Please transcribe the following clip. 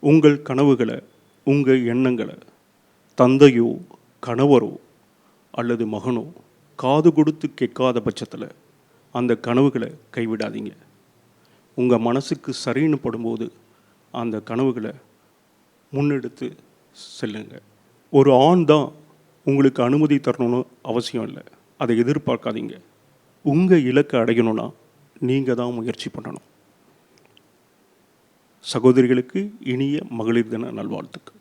உங்கள் கனவுகளை உங்கள் எண்ணங்களை தந்தையோ கணவரோ அல்லது மகனோ காது கொடுத்து கேட்காத பட்சத்தில் அந்த கனவுகளை கைவிடாதீங்க. உங்கள் மனசுக்கு சரின்னு படும்போது அந்த கனவுகளை முன்னெடுத்து செல்லுங்க. ஒரு ஆண் தான் உங்களுக்கு அனுமதி தரணும்னு அவசியம் இல்லை. அதை எதிர்பார்க்காதீங்க. உங்கள் இலக்கை அடையணும்னா நீங்கள் தான் முயற்சி பண்ணணும். சகோதரிகளுக்கு இனிய மகளிர் தின நல்வாழ்த்துக்கள்.